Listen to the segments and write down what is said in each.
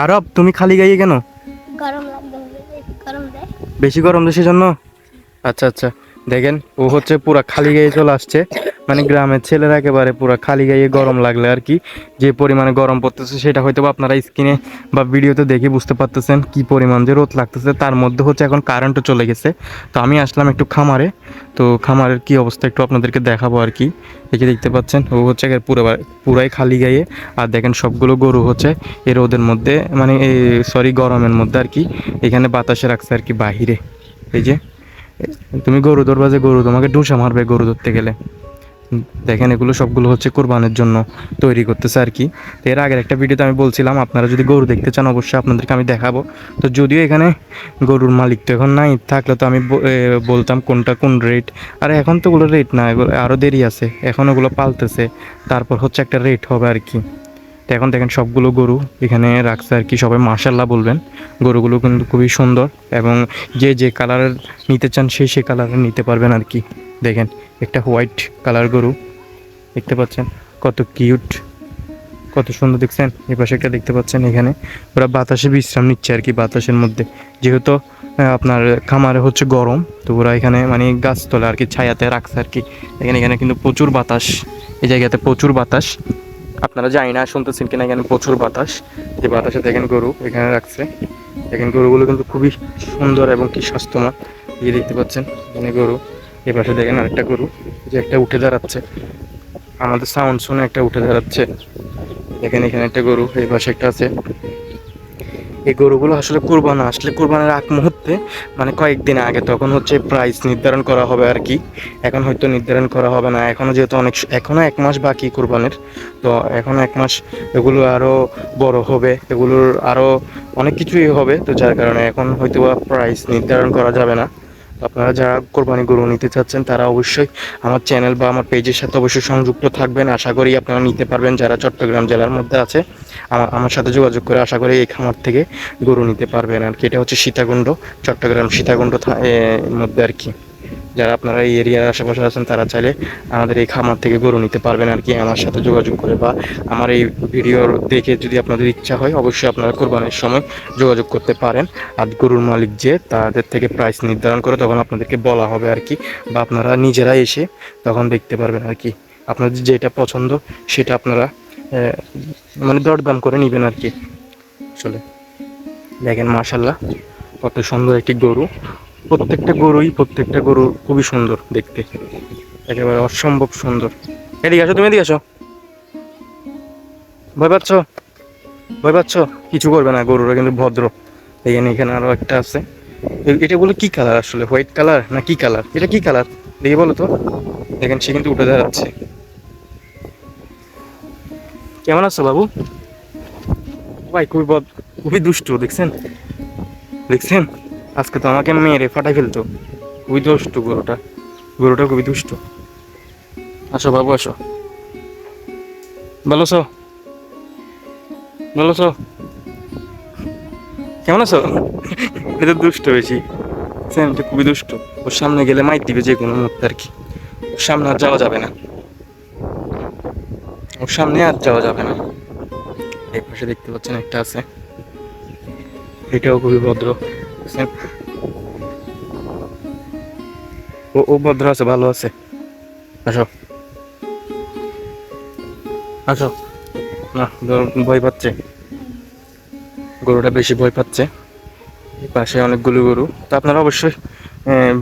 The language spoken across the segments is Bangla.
আরব তুমি খালি গাইয়ে কেন? গরম লাগবে গরম দেয়। বেশি গরম দেশের জন্য আচ্ছা আচ্ছা। দেখেন, ও হচ্ছে পুরা খালি গায়ে চলে আসছে। মানে গ্রামের ছেলেরা একেবারে পুরা খালি গায়ে গরম লাগলে আর কি, যে পরিমাণে গরম পড়তেছে সেটা হয়তো আপনারা স্ক্রিনে বা ভিডিওতে দেখে বুঝতে পারতেছেন কি পরিমাণ যে রোদ লাগতেছে। তার মধ্যে হচ্ছে এখন কারেন্টও চলে গেছে। তো আমি আসলাম একটু খামারে। তো খামারের কি অবস্থা একটু আপনাদেরকে দেখাবো আর কি। যে দেখতে পাচ্ছেন, ও হচ্ছে পুরো পুরাই খালি গায়ে। আর দেখেন সবগুলো গরু হচ্ছে এই রোদের মধ্যে মানে সরি গরমের মধ্যে আর কি, এখানে বাতাসে রাখছে আর কি বাহিরে। এই যে তুমি গরু ধরবা যে গরু, তোমাকে ডুসা মারবে গরু ধরতে গেলে। দেখেন এগুলো সবগুলো হচ্ছে কোরবানের জন্য তৈরি করতেছে আর কি। তো এর আগের একটা ভিডিওতে আমি বলছিলাম, আপনারা যদি গরু দেখতে চান অবশ্যই আপনাদেরকে আমি দেখাবো। তো যদিও এখানে গরুর মালিক তো এখন নাই, থাকলে তো আমি বলতাম কোনটা কোন রেট আর এখন তো ওগুলো রেট না, এগুলো আরও দেরি আছে, এখন ওগুলো পালতেছে, তারপর হচ্ছে একটা রেট হবে আর কি। তো এখন দেখেন সবগুলো গরু এখানে রাখছে আর কি, সবাই মার্শাল্লাহ বলবেন। গরুগুলো কিন্তু খুবই সুন্দর এবং যে যে কালার নিতে চান সেই সেই কালার নিতে পারবেন আর কি। দেখেন, একটা হোয়াইট কালার গরু, দেখতে পাচ্ছেন? কত কিউট কত সুন্দর দেখছেন? এই পাশে একটা দেখতে পাচ্ছেন এখানে। ওরা বাতাসে বিশ্রাম নিচ্ছে আর কি বাতাসের মধ্যে। যেহেতু আপনার খামারে হচ্ছে গরম, তো ওরা এখানে মানে গাছতলা আর কি ছায়াতে রাখছে আর কি। এখানে এখানে কিন্তু প্রচুর বাতাস, এই জায়গাতে প্রচুর বাতাস। আপনারা জানি না, শুনতেছেন কিনা এখানে প্রচুর বাতাস। যে বাতাসে দেখেন গরু এখানে রাখছে। দেখেন গরুগুলো কিন্তু খুবই সুন্দর এবং কি স্বাস্থ্যমান এই দেখতে পাচ্ছেন, এখানে গরু। এপাশে পাশে দেখেন আরেকটা গরু, যে একটা উঠে দাঁড়াচ্ছে। আমাদের সাউন্ড শুনে একটা উঠে দাঁড়াচ্ছে। দেখেন এখানে একটা গরু, এই পাশে একটা আছে। এই গরুগুলো আসলে কোরবানা, আসলে কোরবানের আগ মুহূর্তে মানে কয়েকদিন আগে তখন হচ্ছে প্রাইস নির্ধারণ করা হবে আর কি। এখন হয়তো নির্ধারণ করা হবে না। এখনও যেহেতু অনেক এখনও এক মাস বাকি কোরবানের। তো এখনও এক মাস এগুলো আরও বড় হবে, এগুলোর আরও অনেক কিছুই হবে। তো যার কারণে এখন হয়তো বা প্রাইস নির্ধারণ করা যাবে না। আপনারা যারা কোরবানি গরু নিতে চাচ্ছেন, তারা অবশ্যই আমার চ্যানেল বা আমার পেজের সাথে অবশ্যই সংযুক্ত থাকবেন। আশা করি আপনারা নিতে পারবেন যারা চট্টগ্রাম জেলার মধ্যে আছে, আমার সাথে যোগাযোগ করে আশা করি এই খামার থেকে গরু নিতে পারবেন। আর কি, এটা হচ্ছে সীতাকুণ্ড, চট্টগ্রাম সীতাকুণ্ড মধ্যে আর কি। যারা আপনারা এই এরিয়ার আশেপাশে আছেন, তারা চাইলে আমাদের এই খামার থেকে গরু নিতে পারবেন আর কি, আমার সাথে যোগাযোগ করে বা আমার এই ভিডিও দেখে যদি আপনাদের ইচ্ছা হয়, অবশ্যই আপনারা কোরবানির সময় যোগাযোগ করতে পারেন। আর গরুর মালিক যে, তাদের থেকে প্রাইস নির্ধারণ করে তখন আপনাদেরকে বলা হবে আর কি, বা আপনারা নিজেরা এসে তখন দেখতে পারবেন আর কি। আপনাদের যেটা পছন্দ, সেটা আপনারা মানে দরদাম করে নেবেন আর কি। আসলে দেখেন মাশাল্লাহ কত সুন্দর একটি গরু। প্রত্যেকটা গরুই প্রত্যেকটা গরু খুবই সুন্দর দেখতে। একেবারে অসম্ভব সুন্দর। এদিকে আসো, তুমি এদিকে আসো। ভয় পাচ্ছ? ভয় পাচ্ছ? কিছু করবে না গরুরা, কিন্তু ভদ্র। এখানে এখানে আরও একটা আছে। এটা বলে কি কালার আসলে? হোয়াইট কালার না কি কালার এটা কি কালার দেখি বলো তো। দেখেন, সে কিন্তু উঠে দাঁড়াচ্ছে। কেমন আছো বাবু? ভাই, খুবই খুবই দুষ্টু, দেখছেন? দেখছেন? আজকে তো আমাকে মেরে ফাটাই ফেলতো। খুবই দুষ্ট গরুটা গরুটা খুবই দুষ্ট। আসো বাবু, আসো। ভালো আছো ভালো আছো কেমন আছো? এটা দুষ্ট বেশি। এটা খুবই দুষ্ট। ওর সামনে গেলে মাইর দিবে যে কোনো মুহূর্তে আর কি। ওর সামনে আর যাওয়া যাবে না। ওর সামনে আর যাওয়া যাবে না। এই পাশে দেখতে পাচ্ছেন একটা আছে। এটাও খুবই ভদ্র। ও ও ভদ্র আছে, ভালো আছে। আসো। আসো। না ভয় পাচ্ছে। গরুটা বেশি ভয় পাচ্ছে। পাশে অনেকগুলো গরু। তো আপনারা অবশ্যই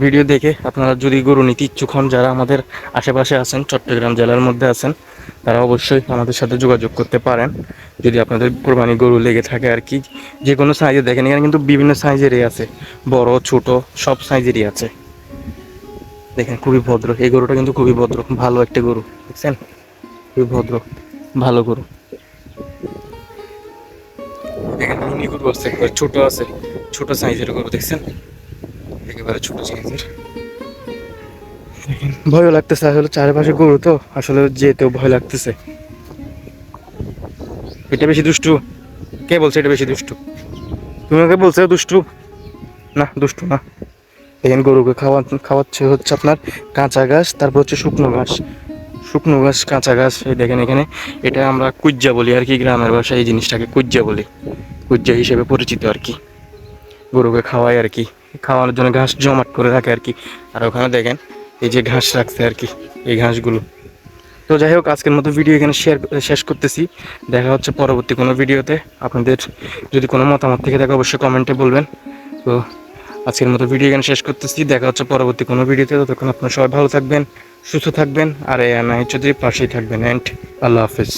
ভিডিও দেখে আপনারা যদি গরু নিতে ইচ্ছুক হন, যারা আমাদের আশেপাশে আছেন, চট্টগ্রাম জেলার মধ্যে আছেন তারা অবশ্যই আমাদের সাথে যোগাযোগ করতে পারেন। যদি আপনাদের কোরবানি গরু লেগে থাকে আর কি যে কোনো সাইজে দেখেন, এখানে কিন্তু বিভিন্ন সাইজেরই আছে। বড়, ছোট, সব সাইজেরই আছে। দেখেন, খুবই ভদ্র। এই গরুটা কিন্তু খুবই ভদ্র। ভালো একটা গরু, দেখছেন? খুবই ভদ্র, ভালো গরু। দেখেন, মিনি গরু আছে ছোট আছে, ছোট সাইজের গরু, দেখছেন? একেবারে ছোট সাইজের ভয়ও লাগতেছে, আসলে চারপাশে গরু তো, আসলে যেতেও ভয় লাগতেছে। এটা বেশি দুষ্টু। কে বলছে এটা বেশি দুষ্টু? তুমি ওকে বলছো দুষ্টু? না দুষ্টু না। দেখেন গরুকে খাওয়া খাওয়াচ্ছে হচ্ছে আপনার কাঁচা ঘাস, তারপর হচ্ছে শুকনো ঘাস। শুকনো ঘাস, কাঁচা ঘাস, এই দেখেন এখানে। এটা আমরা কুজ্জা বলি আর কি, গ্রামের ভাষায় এই জিনিসটাকে কুজ্জা বলি। কুজ্জা হিসেবে পরিচিত আর কি। গরুকে খাওয়ায় আর কি। খাওয়ানোর জন্য ঘাস জমাট করে রাখে আর কি। আর ওখানে দেখেন এই যে ঘাস রাখছে আর কি, এই ঘাসগুলো। তো যাই হোক, আজকের মতো ভিডিও এখানে শেয়ার শেষ করতেছি। দেখা হচ্ছে পরবর্তী কোনো ভিডিওতে আপনাদের যদি কোনো মতামত থেকে থাকে, অবশ্যই কমেন্টে বলবেন। তো আজকের মতো ভিডিও এখানে শেষ করতেছি। দেখা হচ্ছে পরবর্তী কোনো ভিডিওতে ততক্ষণ আপনারা সবাই ভালো থাকবেন, সুস্থ থাকবেন, আর এ আনাই চৌধুরীর পাশেই থাকবেন। অ্যান্ড আল্লাহ হাফেজ।